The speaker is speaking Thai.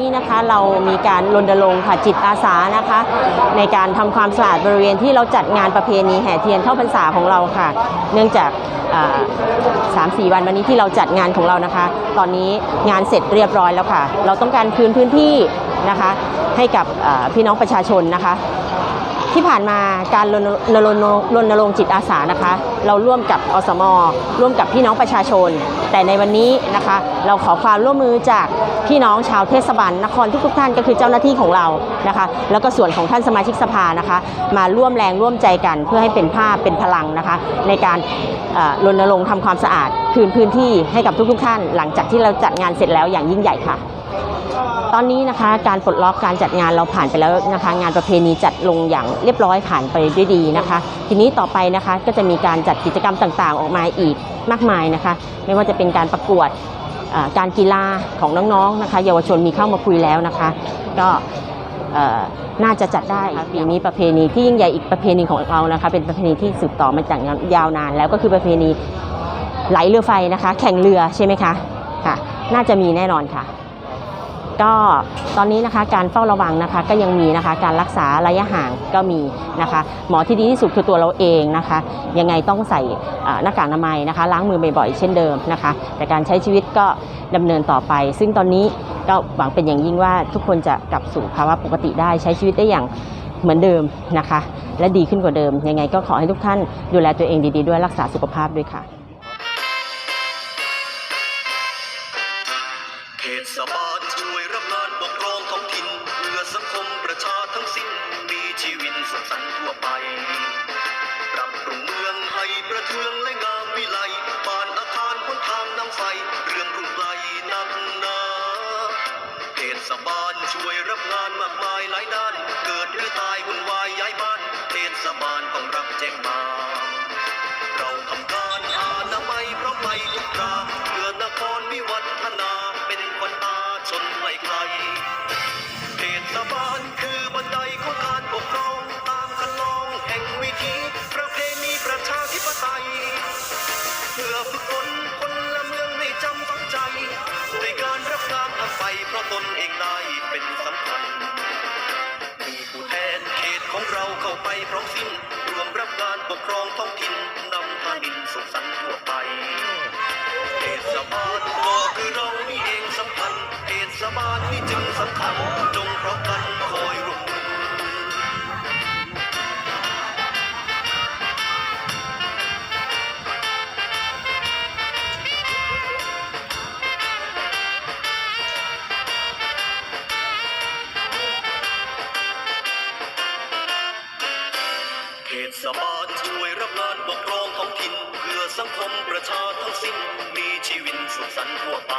นี่นะคะเรามีการรณรงค์ค่ะจิตอาสานะคะ ในการทำความสะอาดบริเวณที่เราจัดงานประเพณีแห่เทียนเข้าพรรษาของเราค่ะ เนื่องจากสามสี่วันวันนี้ที่เราจัดงานของเรานะคะ ตอนนี้งานเสร็จเรียบร้อยแล้วค่ะ เราต้องการคืนพื้นที่นะคะ ให้กับพี่น้องประชาชนนะคะ ที่ผ่านมาการรณรงค์จิตอาสานะคะ เราร่วมกับอสม ร่วมกับพี่น้องประชาชน แต่ในวันนี้นะคะ เราขอความร่วมมือจากพี่น้องชาวเทศบาลนครทุกๆท่านก็คือเจ้าหน้าที่ของเรานะคะ แล้วก็ส่วนของท่านสมาชิกสภานะคะ มาร่วมแรงร่วมใจกันเพื่อให้เป็นภาพเป็นพลังนะคะ ในการรณรงค์ทำความสะอาด คืนพื้นที่ให้กับทุกๆท่าน หลังจากที่เราจัดงานเสร็จแล้วอย่างยิ่งใหญ่ค่ะ ตอนนี้นะคะการปลดล็อกการจัดงานเราผ่านไปแล้วนะคะ งานประเพณีจัดลงอย่างเรียบร้อยผ่านไปด้วยดีนะคะ ทีนี้ต่อไปนะคะก็จะมีการจัดกิจกรรมต่างๆ ออกมาอีกมากมายนะคะ ไม่ว่าจะเป็นการประกวดการกีฬาของน้องๆนะคะ เยาวชนมีเข้ามาคุยแล้วนะคะ ก็น่าจะจัดได้ปีนี้ประเพณีที่ยิ่งใหญ่อีกประเพณีของเรานะคะ เป็นประเพณีที่สืบต่อมาจากยาวนาน แล้วก็คือประเพณีไหลเรือไฟนะคะ แข่งเรือใช่ไหมคะค่ะ น่าจะมีแน่นอนค่ะ ก็ตอนนี้นะคะการเฝ้าระวังนะคะก็ยังมีนะคะการรักษาระยะห่างก็มีนะคะ หมอที่ดีที่สุดคือตัวเราเองนะคะ ยังไงต้องใส่หน้ากากอนามัยนะคะ ล้างมือบ่อยๆเช่นเดิมนะคะ แต่การใช้ชีวิตก็ดำเนินต่อไป ซึ่งตอนนี้ก็หวังเป็นอย่างยิ่งว่าทุกคนจะกลับสู่ภาวะปกติได้ใช้ชีวิตได้อย่างเหมือนเดิมนะคะ และดีขึ้นกว่าเดิม ยังไงก็ขอให้ทุกท่านดูแลตัวเองดีๆ ด้วยรักษาสุขภาพด้วยค่ะ เขตสบานช่วยรับงานปกครองท้องถิ่นเพื่อสังคมประชาทั้งสิ้น มีชีวิตสุขสันต์ทั่วไป ปรับปรุงเมืองให้ประเทืองและงามวิไลบ้านอาคารหนทางน้ำไฟ เรื่องรุ่งไกลนักหนาเทศบาลช่วยรับงานมากมายหลายด้าน ตนเองได้เป็นสำคัญ มีผู้แทนเขตของเราเข้าไปพร้อมสิ้น รวมรับการปกครองท้องถิ่นนำพาดินสุขสันต์ทั่วไปเทศบาลก็คือเรานี่เองสำคัญเทศบาลนี่จึงสำคัญจงพร้อมกัน ตสมาลช่วยรับงานปกครองท้องถิ่นเพื่อสังคมประชาทั้งสิ้น มีชีวิตสุขสันต์ทั่วไป